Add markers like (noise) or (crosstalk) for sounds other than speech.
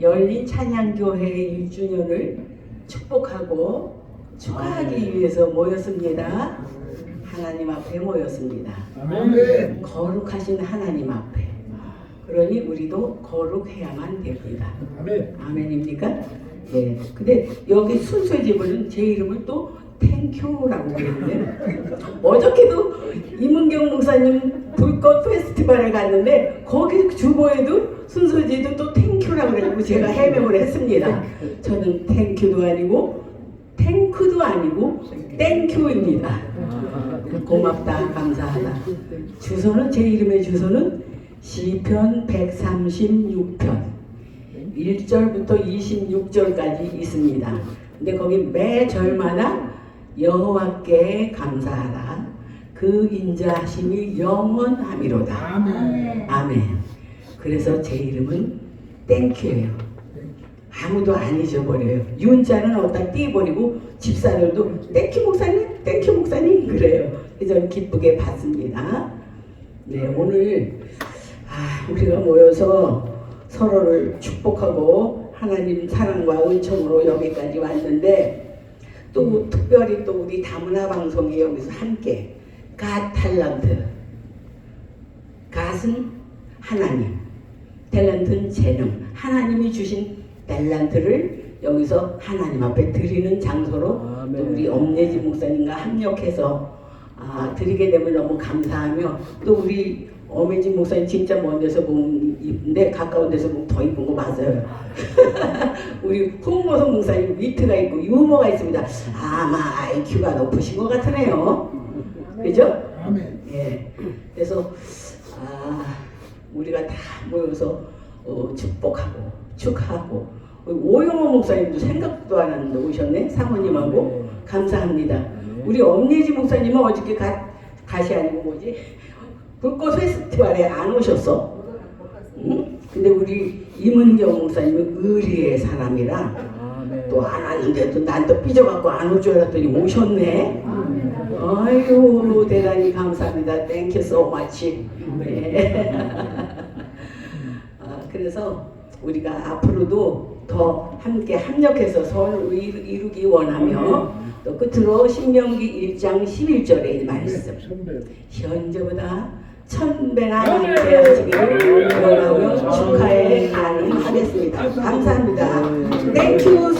열린 찬양교회 1주년을 축복하고 축하하기 위해서 모였습니다. 하나님 앞에 모였습니다. 아멘. 거룩하신 하나님 앞에. 그러니 우리도 거룩해야만 됩니다. 아멘. 아멘입니까? 예. 근데 여기 순서의 집은 제 이름을 또 땡큐라고 그랬는데 어저께도 이문경 목사님 불꽃 페스티벌에 갔는데 거기 주보에도 순서지도 또 땡큐라고 그래가지고 제가 해명을 했습니다. 저는 땡큐도 아니고 탱크도 아니고 땡큐입니다. 고맙다 감사하다. 주소는 제 이름의 주소는 시편 136편 1절부터 26절까지 있습니다. 근데 거기 매 절마다 여호와께 감사하라. 그 인자하심이 영원함이로다. 아멘. 아멘. 그래서 제 이름은 땡큐예요. 아무도 안 잊어버려요. 윤자는 어디다 띄버리고 집사들도 땡큐 목사님, 땡큐 목사님 그래요. 그래서 기쁘게 받습니다. 네, 오늘 아, 우리가 모여서 서로를 축복하고 하나님 사랑과 은총으로 여기까지 왔는데 또 특별히 또 우리 다문화 방송이 여기서 함께 갓 탤런트 갓은 하나님 탤런트는 재능 하나님이 주신 탤런트를 여기서 하나님 앞에 드리는 장소로. 또 우리 엄예지 목사님과 합력해서 아, 드리게 되면 너무 감사하며 또 우리 엄예지 목사님 진짜 먼 데서 보면 이쁜데 가까운 데서 보면 더 이쁜 거 맞아요. (laughs) 우리 홍모성 목사님 위트가 있고 유머가 있습니다. 아마 IQ가 높으신 것 같으네요. 그죠? 아멘. 예. 그래서 아 우리가 다 모여서 어, 축복하고 축하하고 오영호 목사님도 생각도 안 하는데 오셨네 사모님하고 네. 감사합니다. 우리 엄예지 목사님은 어저께 가, 갓이 아니고 뭐지 불꽃 페스티벌에 안 오셨어. 응? 근데 우리 임은경 목사님은 의리의 사람이라 아멘. 또안 왔는데도 난 또 삐져갖고 안 올 줄 알았더니 오셨네. 아유 대단히 감사합니다. Thank you so much. 네. (laughs) 아, 그래서 우리가 앞으로도 더 함께 합력해서 이루- 이루기 원하며 또 끝으로 신명기 1장 11절의 말씀 선배. 현재보다 천배나 되어지기를 원하며 축하에 반응하겠습니다. 감사합니다. Thank you so much. 네.